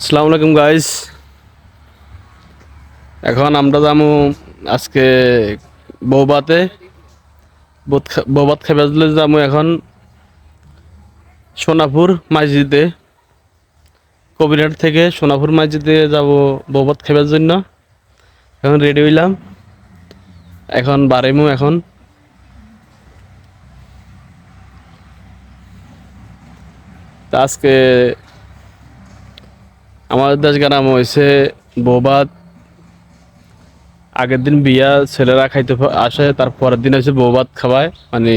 আসসালামু আলাইকুম গাইস এখন আমরা যাব আজকে বৌবাতে বৌবাত খেবে যাব এখন সোনাপুর মসজিদে। কবিরহাট থেকে সোনাপুর মসজিদে যাব বৌবাত খেবার জন্য। এখন রেডি হইলাম। এখন বারেমু এখন। আজকে আমাদের দেশ গ্রাম হয়েছে বৌবাত আগের দিন বিয়া ছেলেরা খাইতে আসে, তার পরের দিন হচ্ছে বৌবাত খাওয়ায়। মানে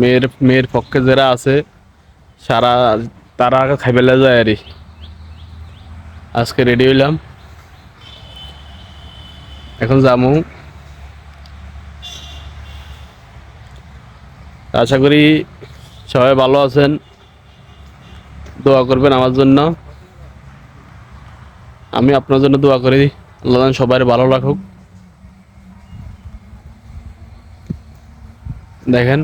মেয়ের মেয়ের পক্ষে যারা আছে, সারা তারা আগে খাইবেলা যায় আরই আজকে রেডি হইলাম। এখন যামু। আশা করি সবাই ভালো আছেন। দোয়া করবেন আমার জন্য। আমি আপনার জন্য দোয়া করি। আল্লাহ যেন সবাই ভালো রাখুক। দেখেন।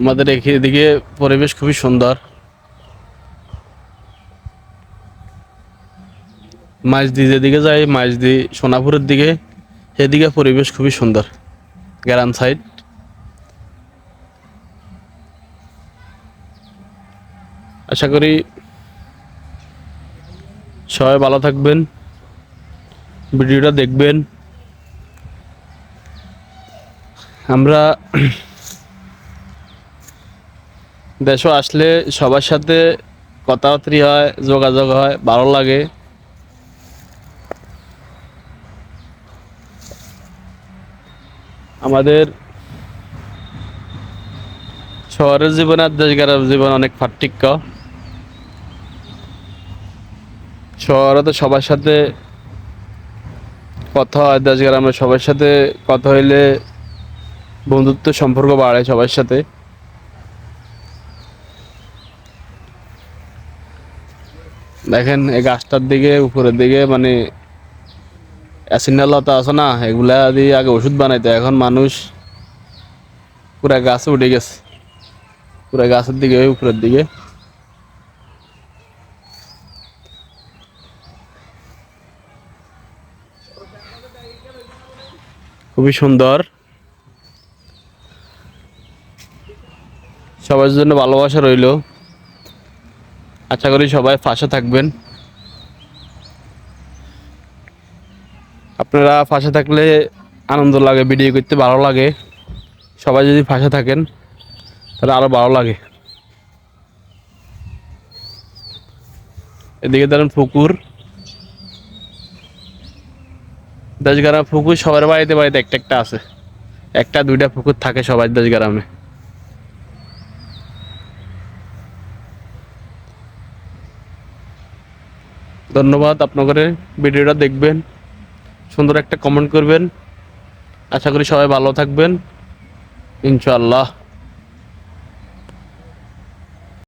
আমাদের এদিকে পরিবেশ খুবই সুন্দর। মাঝদি যেদিকে যাই মাঝদি সোনাপুরের দিকে, সেদিকে পরিবেশ খুবই সুন্দর। গ্রাম সাইড। আশা করি সবাই ভালো থাকবেন, ভিডিওটা দেখবেন। আমরা দেশে আসলে সবার সাথে কথাবার্তি হয়, যোগাযোগ হয়, ভালো লাগে। আমাদের শহরের জীবন আর দেশগারের জীবন অনেক পার্থক্য। শহরে তো সবার সাথে কথা হয় দেশ গ্রামে সবার সাথে কথা হইলে বন্ধুত্ব, সম্পর্ক বাড়ে সবার সাথে। দেখেন, এই গাছটার দিকে, উপরের দিকে মানে অ্যাসিনাল লতা আছে না এগুলা দিয়ে আগে ওষুধ বানাইতো, এখন মানুষ পুরা গাছে উঠে গেছে। পুরা গাছের দিকে উপরের দিকে। খুবই সুন্দর। সবার জন্য ভালোবাসা রইল। আশা করি সবাই পাশে থাকবেন। আপনারা পাশে থাকলে আনন্দ লাগে ভিডিও করতে ভালো লাগে। সবাই যদি পাশে থাকেন, তাহলে আরও ভালো লাগে। এদিকে ধরেন পুকুর। দশগ্রাম পুকুর সবার বাড়িতে বাড়িতে একটা একটা আছে। একটা দুইটা পুকুর থাকে সবার দশগ্রামে। ধন্যবাদ আপনাদের। ভিডিওটা দেখবেন। সুন্দর একটা কমেন্ট করবেন। আশা করি সবাই ভালো থাকবেন। ইনশাআল্লাহ।